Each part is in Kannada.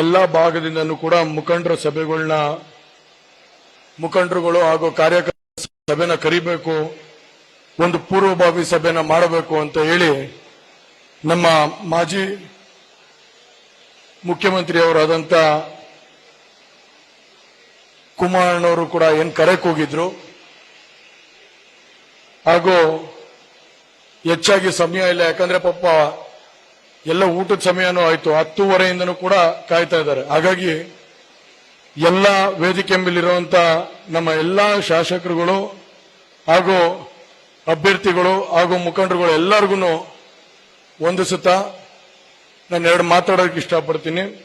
ಎಲ್ಲ ಭಾಗದಿಂದನೂ ಕೂಡ ಮುಖಂಡರ ಸಭೆಗಳನ್ನ ಮುಖಂಡರುಗಳು ಹಾಗೂ ಕಾರ್ಯಕರ್ತರ ಸಭೆನ ಕರಿಬೇಕು, ಒಂದು ಪೂರ್ವಭಾವಿ ಸಭೆನ ಮಾಡಬೇಕು ಅಂತ ಹೇಳಿ ನಮ್ಮ ಮಾಜಿ ಮುಖ್ಯಮಂತ್ರಿಯವರಾದಂತ ಕುಮಾರಣ್ಣವರು ಕೂಡ ಏನ್ ಕರೆಕ್ ಹೋಗಿದ್ರು. ಹಾಗೂ ಹೆಚ್ಚಾಗಿ ಸಮಯ ಇಲ್ಲ, ಯಾಕಂದ್ರೆ ಪಾಪ ಎಲ್ಲ ಊಟದ ಸಮಯನೂ ಆಯ್ತು. ಹತ್ತೂವರೆಯಿಂದನೂ ಕೂಡ ಕಾಯ್ತಾ ಇದ್ದಾರೆ. ಹಾಗಾಗಿ ಎಲ್ಲ ವೇದಿಕೆ ಮೇಲಿರುವಂತ ನಮ್ಮ ಎಲ್ಲ ಶಾಸಕರುಗಳು ಹಾಗೂ ಅಭ್ಯರ್ಥಿಗಳು ಹಾಗೂ ಮುಖಂಡರುಗಳು ಎಲ್ಲರಿಗೂ ಒಂದು ಸುತ್ತ ನಾನು ಎರಡು ಮಾತಾಡೋಕೆ ಇಷ್ಟಪಡ್ತೀನಿ.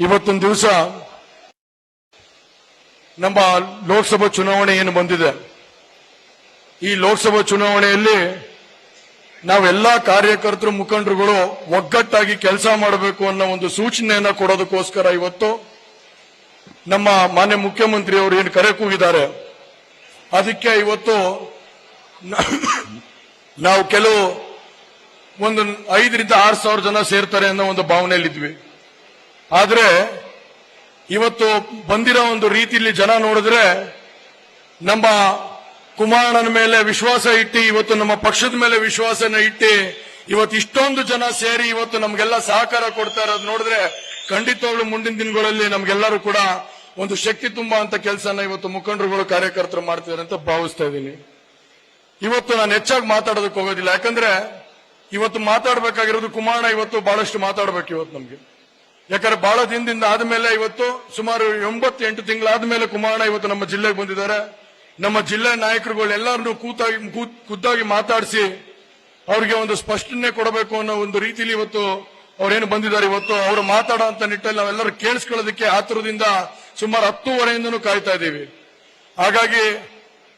ಇವತ್ತಿನ ದಿವಸ ನಮ್ಮ ಲೋಕಸಭಾ ಚುನಾವಣೆ ಏನು ಬಂದಿದೆ? ಈ ಲೋಕಸಭಾ ಚುನಾವಣೆಯಲ್ಲಿ ನಾವೆಲ್ಲಾ ಕಾರ್ಯಕರ್ತರು ಮುಖಂಡರುಗಳು ಒಗ್ಗಟ್ಟಾಗಿ ಕೆಲಸ ಮಾಡಬೇಕು ಅನ್ನೋ ಒಂದು ಸೂಚನೆಯನ್ನ ಕೊಡೋದಕ್ಕೋಸ್ಕರ ಇವತ್ತು ನಮ್ಮ ಮಾನ್ಯ ಮುಖ್ಯಮಂತ್ರಿ ಅವರು ಏನು ಕರೆ ಕೂಗಿದ್ದಾರೆ. ಅದಕ್ಕೆ ಇವತ್ತು ನಾವು ಕೆಲವು ಒಂದು ಐದರಿಂದ ಆರು ಸಾವಿರ ಜನ ಸೇರ್ತಾರೆ ಅನ್ನೋ ಒಂದು ಭಾವನೆಯಲ್ಲಿದ್ವಿ. ಆದರೆ ಇವತ್ತು ಬಂದಿರೋ ಒಂದು ರೀತಿಯಲ್ಲಿ ಜನ ನೋಡಿದ್ರೆ ನಮ್ಮ ಕುಮಾರಣ್ಣನ ಮೇಲೆ ವಿಶ್ವಾಸ ಇಟ್ಟು, ಇವತ್ತು ನಮ್ಮ ಪಕ್ಷದ ಮೇಲೆ ವಿಶ್ವಾಸನ ಇಟ್ಟು, ಇವತ್ತು ಇಷ್ಟೊಂದು ಜನ ಸೇರಿ ಇವತ್ತು ನಮ್ಗೆಲ್ಲ ಸಹಕಾರ ಕೊಡ್ತಾ ಇರೋದು ನೋಡಿದ್ರೆ ಖಂಡಿತವಾಗ್ಲು ಮುಂದಿನ ದಿನಗಳಲ್ಲಿ ನಮ್ಗೆಲ್ಲರೂ ಕೂಡ ಒಂದು ಶಕ್ತಿ ತುಂಬ ಅಂತ ಕೆಲಸನ ಇವತ್ತು ಮುಖಂಡರುಗಳು, ಕಾರ್ಯಕರ್ತರು ಮಾಡ್ತಿದ್ದಾರೆ ಅಂತ ಭಾವಿಸ್ತಾ ಇದ್ದೀನಿ. ಇವತ್ತು ನಾನು ಹೆಚ್ಚಾಗಿ ಮಾತಾಡೋದಕ್ಕೆ ಹೋಗೋದಿಲ್ಲ. ಯಾಕಂದ್ರೆ ಇವತ್ತು ಮಾತಾಡಬೇಕಾಗಿರೋದು ಕುಮಾರಣ ಇವತ್ತು ಬಹಳಷ್ಟು ಮಾತಾಡ್ಬೇಕು ಇವತ್ತು ನಮಗೆ. ಯಾಕಂದ್ರೆ ಬಹಳ ದಿನದಿಂದ ಆದ್ಮೇಲೆ ಇವತ್ತು ಸುಮಾರು ಎಂಬತ್ತೆಂಟು ತಿಂಗಳಾದ್ಮೇಲೆ ಕುಮಾರಣ್ಣ ಇವತ್ತು ನಮ್ಮ ಜಿಲ್ಲೆಗೆ ಬಂದಿದ್ದಾರೆ. ನಮ್ಮ ಜಿಲ್ಲಾ ನಾಯಕರುಗಳು ಎಲ್ಲರನ್ನೂ ಕೂತಾಗಿ ಕೂತ್- ಖುದ್ದಾಗಿ ಮಾತಾಡಿಸಿ ಅವ್ರಿಗೆ ಒಂದು ಸ್ಪಷ್ಟನೆ ಕೊಡಬೇಕು ಅನ್ನೋ ಒಂದು ರೀತಿಯಲ್ಲಿ ಇವತ್ತು ಅವರೇನು ಬಂದಿದ್ದಾರೆ. ಇವತ್ತು ಅವರು ಮಾತಾಡೋ ಅಂತ ನಿಟ್ಟಲ್ಲಿ ನಾವೆಲ್ಲರೂ ಕೇಳಿಸ್ಕೊಳ್ಳೋದಕ್ಕೆ ಆತುರದಿಂದ ಸುಮಾರು ಹತ್ತೂವರೆಯಿಂದನೂ ಕಾಯ್ತಾ ಇದ್ದೀವಿ. ಹಾಗಾಗಿ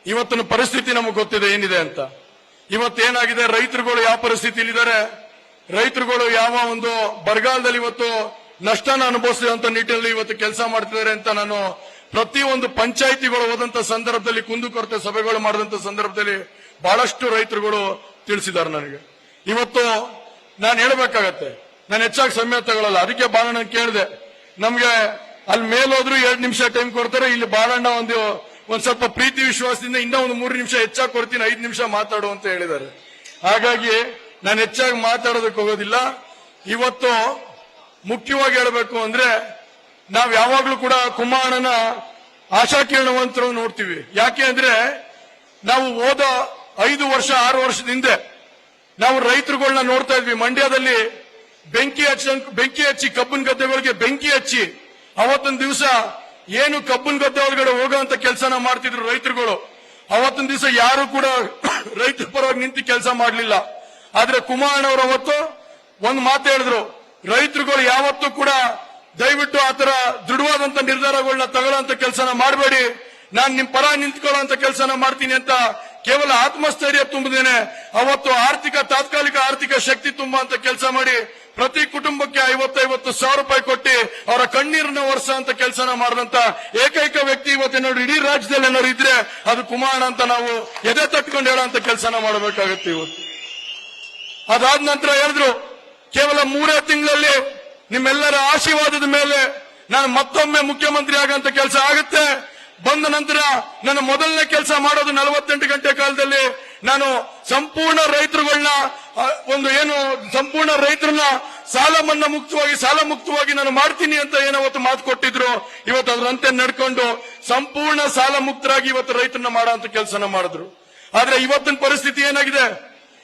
ಇವತ್ತಿನ ಪರಿಸ್ಥಿತಿ ನಮಗೆ ಗೊತ್ತಿದೆ, ಏನಿದೆ ಅಂತ. ಇವತ್ತೇನಾಗಿದೆ? ರೈತರುಗಳು ಯಾವ ಪರಿಸ್ಥಿತಿಯಲ್ಲಿದ್ದಾರೆ? ರೈತರುಗಳು ಯಾವ ಒಂದು ಬರಗಾಲದಲ್ಲಿ ಇವತ್ತು ನಷ್ಟನ ಅನುಭವಿಸಿದಂತ ನಿಟ್ಟಿನಲ್ಲಿ ಇವತ್ತು ಕೆಲಸ ಮಾಡ್ತಿದ್ದಾರೆ ಅಂತ ನಾನು ಪ್ರತಿಯೊಂದು ಪಂಚಾಯಿತಿಗಳು ಹೋದಂತ ಸಂದರ್ಭದಲ್ಲಿ ಕುಂದುಕೊರತೆ ಸಭೆಗಳು ಮಾಡಿದಂತ ಸಂದರ್ಭದಲ್ಲಿ ಬಹಳಷ್ಟು ರೈತರುಗಳು ತಿಳಿಸಿದ್ದಾರೆ ನನಗೆ. ಇವತ್ತು ನಾನು ಹೇಳಬೇಕಾಗತ್ತೆ, ನಾನು ಹೆಚ್ಚಾಗಿ ಸಮಯ ತಗೊಳ್ಳಲ್ಲ, ಅದಕ್ಕೆ ಬಾಳಣ್ಣ ಕೇಳಿದೆ. ನಮ್ಗೆ ಅಲ್ಲಿ ಮೇಲೋದ್ರು ಎರಡು ನಿಮಿಷ ಟೈಮ್ ಕೊಡ್ತಾರೆ, ಇಲ್ಲಿ ಬಾಳಣ್ಣ ಒಂದು, ಒಂದ್ ಸ್ವಲ್ಪ ಪ್ರೀತಿ ವಿಶ್ವಾಸದಿಂದ ಇನ್ನೂ ಒಂದು ಮೂರು ನಿಮಿಷ ಹೆಚ್ಚಾಗಿ ಕೊಡ್ತೀನಿ, ಐದು ನಿಮಿಷ ಮಾತಾಡು ಅಂತ ಹೇಳಿದ್ದಾರೆ. ಹಾಗಾಗಿ ನಾನು ಹೆಚ್ಚಾಗಿ ಮಾತಾಡೋದಕ್ಕೆ ಹೋಗೋದಿಲ್ಲ. ಇವತ್ತು ಮುಖ್ಯವಾಗಿ ಹೇಳಬೇಕು ಅಂದ್ರೆ ನಾವ್ ಯಾವಾಗಲೂ ಕೂಡ ಕುಮಾರನ ಆಶಾಕಿರಣವಂತರು ನೋಡ್ತೀವಿ. ಯಾಕೆ ಅಂದ್ರೆ ನಾವು ಹೋದ ಐದು ವರ್ಷ, ಆರು ವರ್ಷದ ಹಿಂದೆ ನಾವು ರೈತರುಗಳನ್ನ ನೋಡ್ತಾ ಇದ್ವಿ. ಮಂಡ್ಯದಲ್ಲಿ ಬೆಂಕಿ ಹಚ್ಚ, ಬೆಂಕಿ ಹಚ್ಚಿ ಕಬ್ಬನ್ ಗದ್ದೆಗಳಿಗೆ ಬೆಂಕಿ ಹಚ್ಚಿ ಅವತ್ತೊಂದು ದಿವಸ ಏನು ಕಬ್ಬನ್ ಗದ್ದೆ ಒಳಗಡೆ ಹೋಗುವಂತ ಕೆಲಸನ ಮಾಡ್ತಿದ್ರು ರೈತರುಗಳು. ಅವತ್ತೊಂದು ದಿವಸ ಯಾರು ಕೂಡ ರೈತರ ಪರವಾಗಿ ನಿಂತು ಕೆಲಸ ಮಾಡಲಿಲ್ಲ. ಆದ್ರೆ ಕುಮಾರಣ್ಣವರು ಅವತ್ತು ಒಂದು ಮಾತು ಹೇಳಿದ್ರು. ರೈತರುಗಳು ಯಾವತ್ತೂ ಕೂಡ ದಯವಿಟ್ಟು ಆತರ ದೃಢವಾದಂತ ನಿರ್ಧಾರಗಳನ್ನ ತಗೊಳ್ಳೋಂತ ಕೆಲಸನ ಮಾಡಬೇಡಿ. ನಾನು ನಿಮ್ ಪರ ನಿಂತ್ಕೊಳ್ಳೋಂತ ಕೆಲಸನ ಮಾಡ್ತೀನಿ ಅಂತ ಕೇವಲ ಆತ್ಮಸ್ಥೈರ್ಯ ತುಂಬಿದೇನೆ. ಅವತ್ತು ಆರ್ಥಿಕ, ತಾತ್ಕಾಲಿಕ ಆರ್ಥಿಕ ಶಕ್ತಿ ತುಂಬ ಅಂತ ಕೆಲಸ ಮಾಡಿ ಪ್ರತಿ ಕುಟುಂಬಕ್ಕೆ ಐವತ್ತೈವತ್ತು ಸಾವಿರ ರೂಪಾಯಿ ಕೊಟ್ಟಿ ಅವರ ಕಣ್ಣೀರನ್ನ ವರ್ಷ ಅಂತ ಕೆಲಸನ ಮಾಡಿದಂತ ಏಕೈಕ ವ್ಯಕ್ತಿ ಇವತ್ತಿನ ಇಡೀ ರಾಜ್ಯದಲ್ಲಿ ಏನಾದ್ರು ಇದ್ರೆ ಅದು ಕುಮಾರ ಅಂತ ನಾವು ಎದೆ ತಟ್ಕೊಂಡು ಹೇಳೋಂತ ಕೆಲಸನ ಮಾಡಬೇಕಾಗತ್ತೆ ಇವತ್ತು. ಅದಾದ ನಂತರ ಹೇಳಿದ್ರು, ಕೇವಲ ಮೂರೇ ತಿಂಗಳಲ್ಲಿ ನಿಮ್ಮೆಲ್ಲರ ಆಶೀರ್ವಾದದ ಮೇಲೆ ನಾನು ಮತ್ತೊಮ್ಮೆ ಮುಖ್ಯಮಂತ್ರಿ ಆಗಂತ ಕೆಲಸ ಆಗುತ್ತೆ. ಬಂದ ನಂತರ ನನ್ನ ಮೊದಲನೇ ಕೆಲಸ ಮಾಡೋದು ನಲವತ್ತೆಂಟು ಗಂಟೆ ಕಾಲದಲ್ಲಿ ನಾನು ಸಂಪೂರ್ಣ ರೈತರುಗಳನ್ನ ಒಂದು ಏನು ಸಂಪೂರ್ಣ ರೈತರನ್ನ ಸಾಲ ಮನ್ನಾ ಮುಕ್ತವಾಗಿ, ಸಾಲ ಮುಕ್ತವಾಗಿ ನಾನು ಮಾಡ್ತೀನಿ ಅಂತ ಏನೋ ಅವತ್ತು ಮಾತು ಕೊಟ್ಟಿದ್ರು. ಇವತ್ತು ಅದರಂತೆ ನಡ್ಕೊಂಡು ಸಂಪೂರ್ಣ ಸಾಲ ಮುಕ್ತರಾಗಿ ಇವತ್ತು ರೈತರನ್ನ ಮಾಡೋ ಅಂತ ಕೆಲಸನ ಮಾಡಿದ್ರು. ಆದ್ರೆ ಇವತ್ತಿನ ಪರಿಸ್ಥಿತಿ ಏನಾಗಿದೆ?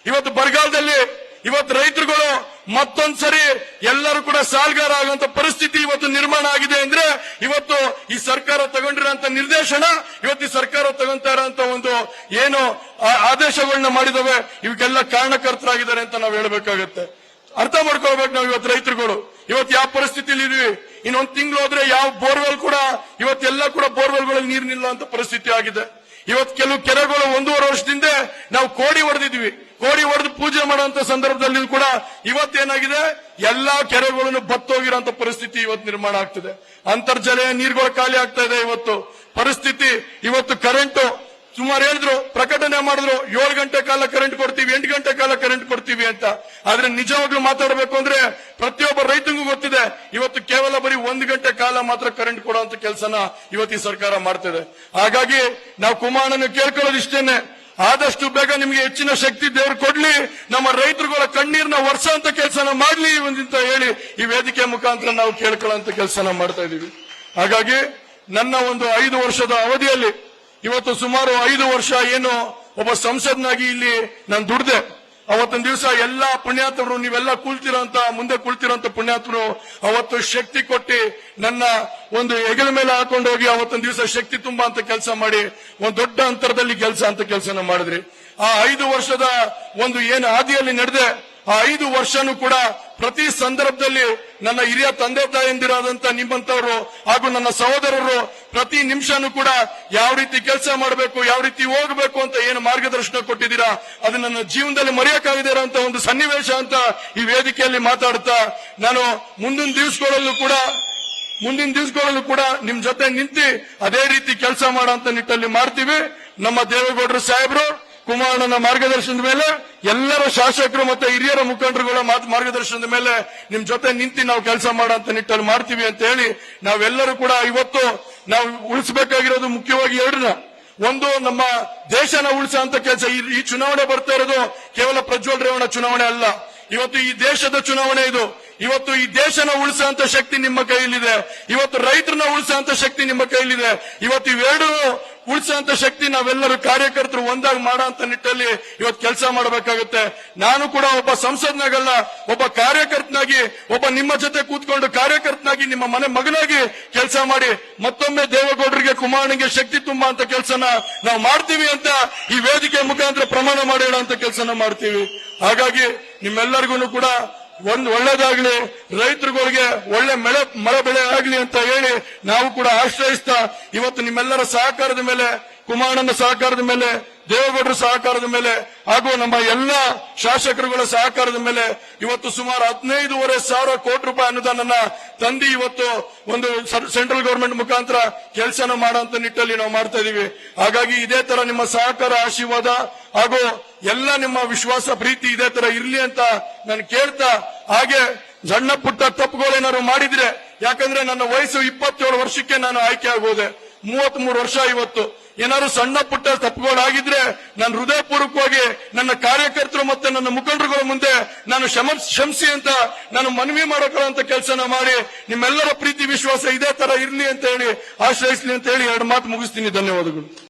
ಇವತ್ತು ಬರಗಾಲದಲ್ಲಿ ಇವತ್ತು ರೈತರುಗಳು ಮತ್ತೊಂದ್ಸರಿ ಎಲ್ಲರೂ ಕೂಡ ಸಾಲ್ಗಾರ ಆಗುವಂತ ಪರಿಸ್ಥಿತಿ ಇವತ್ತು ನಿರ್ಮಾಣ ಆಗಿದೆ ಅಂದ್ರೆ ಇವತ್ತು ಈ ಸರ್ಕಾರ ತಗೊಂಡಿರೋಂತ ನಿರ್ದೇಶನ, ಇವತ್ತು ಈ ಸರ್ಕಾರ ತಗೊಂತಾ ಇರೋಂತ ಒಂದು ಏನು ಆದೇಶಗಳನ್ನ ಮಾಡಿದವೆ ಇವಕ್ಕೆಲ್ಲ ಕಾರಣಕರ್ತರಾಗಿದ್ದಾರೆ ಅಂತ ನಾವು ಹೇಳಬೇಕಾಗತ್ತೆ. ಅರ್ಥ ಮಾಡ್ಕೊಳ್ಬೇಕು ನಾವು ಇವತ್ತು ರೈತರುಗಳು. ಇವತ್ತು ಯಾವ ಪರಿಸ್ಥಿತಿಯಲ್ಲಿ ಇದೀವಿ? ಇನ್ನೊಂದು ತಿಂಗಳು ಹೋದ್ರೆ ಯಾವ ಬೋರ್ವೆಲ್ ಕೂಡ, ಇವತ್ತೆಲ್ಲ ಕೂಡ ಬೋರ್ವೆಲ್ಗಳಲ್ಲಿ ನೀರು ಅಂತ ಪರಿಸ್ಥಿತಿ ಆಗಿದೆ. ಇವತ್ತು ಕೆಲವು ಕೆರೆಗಳು ಒಂದೂವರೆ ವರ್ಷದಿಂದ ನಾವು ಕೋಡಿ ಹೊಡೆದಿದ್ವಿ ಕೋಡಿ ಹೊಡೆದು ಪೂಜೆ ಮಾಡುವಂತ ಸಂದರ್ಭದಲ್ಲಿ ಕೂಡ ಇವತ್ತೇನಾಗಿದೆ? ಎಲ್ಲಾ ಕೆರೆಗಳನ್ನು ಬತ್ತೋಗಿರುವಂತ ಪರಿಸ್ಥಿತಿ ಇವತ್ತು ನಿರ್ಮಾಣ ಆಗ್ತಿದೆ. ಅಂತರ್ಜಲ ನೀರುಗಳು ಖಾಲಿ ಆಗ್ತಾ ಇದೆ ಇವತ್ತು. ಪರಿಸ್ಥಿತಿ ಇವತ್ತು ಕರೆಂಟು ಸುಮಾರು ಹೇಳಿದ್ರು, ಪ್ರಕಟಣೆ ಮಾಡಿದ್ರು, ಏಳು ಗಂಟೆ ಕಾಲ ಕರೆಂಟ್ ಕೊಡ್ತೀವಿ, ಎಂಟು ಗಂಟೆ ಕಾಲ ಕರೆಂಟ್ ಕೊಡ್ತೀವಿ ಅಂತ. ಆದ್ರೆ ನಿಜವಾಗ್ಲೂ ಮಾತಾಡಬೇಕು ಅಂದ್ರೆ ಪ್ರತಿಯೊಬ್ಬ ರೈತನಿಗೂ ಗೊತ್ತಿದೆ, ಇವತ್ತು ಕೇವಲ ಬರೀ ಒಂದು ಗಂಟೆ ಕಾಲ ಮಾತ್ರ ಕರೆಂಟ್ ಕೊಡುವಂತ ಕೆಲಸನ ಇವತ್ತು ಈ ಸರ್ಕಾರ ಮಾಡ್ತಿದೆ ಹಾಗಾಗಿ ನಾವು ಕುಮಾರನ ಕೇಳ್ಕೊಳ್ಳೋದು ಇಷ್ಟೇನೆ. ಆದಷ್ಟು ಬೇಗ ನಿಮಗೆ ಹೆಚ್ಚಿನ ಶಕ್ತಿ ದೇವರು ಕೊಡ್ಲಿ, ನಮ್ಮ ರೈತರುಗಳ ಕಣ್ಣೀರ್ನ ವರ್ಷ ಅಂತ ಕೆಲಸನ ಮಾಡ್ಲಿ ಅಂತ ಹೇಳಿ ಈ ವೇದಿಕೆ ಮುಖಾಂತರ ನಾವು ಕೇಳ್ಕೊಳ್ಳೋ ಕೆಲಸನ ಮಾಡ್ತಾ ಇದೀವಿ ಹಾಗಾಗಿ ನನ್ನ ಒಂದು ಐದು ವರ್ಷದ ಅವಧಿಯಲ್ಲಿ ಇವತ್ತು ಸುಮಾರು ಐದು ವರ್ಷ ಏನು ಒಬ್ಬ ಸಂಸದನಾಗಿ ಇಲ್ಲಿ ನಾನು ದುಡ್ದೆ. ಅವತ್ತೊಂದು ದಿವಸ ಎಲ್ಲಾ ಪುಣ್ಯಾತ್ಮರು, ನೀವೆಲ್ಲ ಕೂಳ್ತಿರೋಂತ ಮುಂದೆ ಕೂಳ್ತಿರೋಂತ ಪುಣ್ಯಾತ್ಮರು ಅವತ್ತು ಶಕ್ತಿ ಕೊಟ್ಟಿ ನನ್ನ ಒಂದು ಹೆಗಲ ಮೇಲೆ ಹಾಕೊಂಡು ಹೋಗಿ ಅವತ್ತೊಂದು ದಿವಸ ಶಕ್ತಿ ತುಂಬಾ ಅಂತ ಕೆಲಸ ಮಾಡಿ, ಒಂದು ದೊಡ್ಡ ಅಂತರದಲ್ಲಿ ಕೆಲಸ ಅಂತ ಕೆಲಸನ ಮಾಡಿದ್ರಿ. ಆ ಐದು ವರ್ಷದ ಒಂದು ಏನು ಹಾದಿಯಲ್ಲಿ ನಡೆದೆ, ಆ ಐದು ವರ್ಷನೂ ಕೂಡ ಪ್ರತಿ ಸಂದರ್ಭದಲ್ಲಿ ನನ್ನ ಹಿರಿಯ ತಂದೆ ತಾಯಂದಿರಾದಂತ ನಿಮ್ಮಂತವರು ಹಾಗೂ ನನ್ನ ಸಹೋದರರು ಪ್ರತಿ ನಿಮಿಷನೂ ಕೂಡ ಯಾವ ರೀತಿ ಕೆಲಸ ಮಾಡಬೇಕು, ಯಾವ ರೀತಿ ಹೋಗಬೇಕು ಅಂತ ಏನು ಮಾರ್ಗದರ್ಶನ ಕೊಟ್ಟಿದ್ದೀರಾ ಅದು ನನ್ನ ಜೀವನದಲ್ಲಿ ಮರೆಯಕ್ಕಾಗದೇ ಅಂತ ಒಂದು ಸನ್ನಿವೇಶ ಅಂತ ಈ ವೇದಿಕೆಯಲ್ಲಿ ಮಾತಾಡ್ತಾ ನಾನು ಮುಂದಿನ ದಿವಸಗಳಲ್ಲೂ ಕೂಡ, ಮುಂದಿನ ದಿವಸಗಳಲ್ಲೂ ಕೂಡ ನಿಮ್ ಜೊತೆ ನಿಂತಿ ಅದೇ ರೀತಿ ಕೆಲಸ ಮಾಡೋ ನಿಟ್ಟಲ್ಲಿ ಮಾಡ್ತೀವಿ. ನಮ್ಮ ದೇವೇಗೌಡರು ಸಾಹೇಬರು ಕುಮಾರಣ್ಣನ ಮಾರ್ಗದರ್ಶನದ ಮೇಲೆ ಎಲ್ಲರ ಶಾಸಕರು ಮತ್ತೆ ಹಿರಿಯರ ಮುಖಂಡರುಗಳ ಮಾರ್ಗದರ್ಶನದ ಮೇಲೆ ನಿಮ್ ಜೊತೆ ನಿಂತು ನಾವು ಕೆಲಸ ಮಾಡೋಂತ ನಿಟ್ಟಲ್ಲಿ ಮಾಡ್ತೀವಿ ಅಂತ ಹೇಳಿ ನಾವೆಲ್ಲರೂ ಕೂಡ ಇವತ್ತು ನಾವು ಉಳಿಸಬೇಕಾಗಿರೋದು ಮುಖ್ಯವಾಗಿ ಎರಡನ್ನ. ಒಂದು, ನಮ್ಮ ದೇಶನ ಉಳಿಸೋ ಅಂತ ಕೆಲಸ ಈ ಚುನಾವಣೆ ಬರ್ತಾ ಇರೋದು ಕೇವಲ ಪ್ರಜ್ವಲ್ ರೇವಣ್ಣ ಚುನಾವಣೆ ಅಲ್ಲ. ಇವತ್ತು ಈ ದೇಶದ ಚುನಾವಣೆ ಇದು. ಇವತ್ತು ಈ ದೇಶನ ಉಳಿಸುವಂತ ಶಕ್ತಿ ನಿಮ್ಮ ಕೈಯಲ್ಲಿದೆ. ಇವತ್ತು ರೈತರನ್ನ ಉಳಿಸುವಂತ ಶಕ್ತಿ ನಿಮ್ಮ ಕೈಯಲ್ಲಿದೆ. ಇವತ್ತು ಇವೆರಡು ಉಳಿಸುವಂತ ಶಕ್ತಿ ನಾವೆಲ್ಲರೂ ಕಾರ್ಯಕರ್ತರು ಒಂದಾಗಿ ಮಾಡೋ ನಿಟ್ಟಲ್ಲಿ ಇವತ್ತು ಕೆಲಸ ಮಾಡಬೇಕಾಗುತ್ತೆ. ನಾನು ಕೂಡ ಒಬ್ಬ ಸಂಸದನಾಗಲ್ಲ, ಒಬ್ಬ ಕಾರ್ಯಕರ್ತನಾಗಿ, ಒಬ್ಬ ನಿಮ್ಮ ಜೊತೆ ಕೂತ್ಕೊಂಡು ಕಾರ್ಯಕರ್ತನಾಗಿ, ನಿಮ್ಮ ಮನೆ ಮಗನಾಗಿ ಕೆಲಸ ಮಾಡಿ ಮತ್ತೊಮ್ಮೆ ದೇವೇಗೌಡರಿಗೆ ಕುಮಾರನಿಗೆ ಶಕ್ತಿ ತುಂಬ ಅಂತ ಕೆಲಸನ ನಾವು ಮಾಡ್ತೀವಿ ಅಂತ ಈ ವೇದಿಕೆ ಮುಖಾಂತರ ಪ್ರಮಾಣ ಮಾಡಿ ಅಂತ ಕೆಲಸನ ಮಾಡ್ತೀವಿ. ಹಾಗಾಗಿ ನಿಮ್ಮೆಲ್ಲರಿಗೂ ಕೂಡ ಒಂದು ಒಳ್ಳೇದಾಗ್ಲಿ, ರೈತರುಗಳಿಗೆ ಒಳ್ಳೆ ಮಳೆ ಮಳೆ ಬೆಳೆ ಆಗ್ಲಿ ಅಂತ ಹೇಳಿ ನಾವು ಕೂಡ ಆಶ್ರಯಿಸ್ತಾ, ಇವತ್ತು ನಿಮ್ಮೆಲ್ಲರ ಸಹಕಾರದ ಮೇಲೆ, ಕುಮಾರಣ್ಣನ ಸಹಕಾರದ ಮೇಲೆ ದೇವೇಗೌಡರ ಸಹಕಾರದ ಮೇಲೆ ಹಾಗೂ ನಮ್ಮ ಎಲ್ಲ ಶಾಸಕರುಗಳ ಸಹಕಾರದ ಮೇಲೆ ಇವತ್ತು ಸುಮಾರು ಹದಿನೈದೂವರೆ ಸಾವಿರ ಕೋಟಿ ರೂಪಾಯಿ ಅನುದಾನ ತಂದಿ ಇವತ್ತು ಒಂದು ಸೆಂಟ್ರಲ್ ಗವರ್ಮೆಂಟ್ ಮುಖಾಂತರ ಕೆಲಸನ ಮಾಡುವಂತ ನಿಟ್ಟಲ್ಲಿ ನಾವು ಮಾಡ್ತಾ ಇದೀವಿ. ಹಾಗಾಗಿ ಇದೇ ತರ ನಿಮ್ಮ ಸಹಕಾರ, ಆಶೀರ್ವಾದ ಹಾಗೂ ಎಲ್ಲ ನಿಮ್ಮ ವಿಶ್ವಾಸ, ಪ್ರೀತಿ ಇದೇ ತರ ಇರ್ಲಿ ಅಂತ ನಾನು ಕೇಳ್ತಾ, ಹಾಗೆ ಸಣ್ಣ ಪುಟ್ಟ ತಪ್ಪುಗಳೇನಾದ್ರು ಮಾಡಿದ್ರೆ, ಯಾಕಂದ್ರೆ ನನ್ನ ವಯಸ್ಸು ಇಪ್ಪತ್ತೇಳು ವರ್ಷಕ್ಕೆ ನಾನು ಆಯ್ಕೆ ಆಗೋದೆ. ಮೂವತ್ತ್ ಮೂರು ವರ್ಷ ಇವತ್ತು. ಏನಾದ್ರು ಸಣ್ಣ ಪುಟ್ಟ ತಪ್ಪುಗಳಾಗಿದ್ರೆ ನಾನು ಹೃದಯಪೂರ್ವಕವಾಗಿ ನನ್ನ ಕಾರ್ಯಕರ್ತರು ಮತ್ತೆ ನನ್ನ ಮುಖಂಡರುಗಳ ಮುಂದೆ ನಾನು ಕ್ಷಮ ಕ್ಷಮಿಸಿ ಅಂತ, ನಾನು ಮನವಿ ಮಾಡೋಕೊಳ್ಳುವಂತ ಕೆಲಸನ ಮಾಡಿ, ನಿಮ್ಮೆಲ್ಲರ ಪ್ರೀತಿ ವಿಶ್ವಾಸ ಇದೇ ತರ ಇರ್ಲಿ ಅಂತ ಹೇಳಿ, ಆಶ್ರಯಿಸ್ಲಿ ಅಂತ ಹೇಳಿ ಎರಡು ಮಾತು ಮುಗಿಸ್ತೀನಿ. ಧನ್ಯವಾದಗಳು.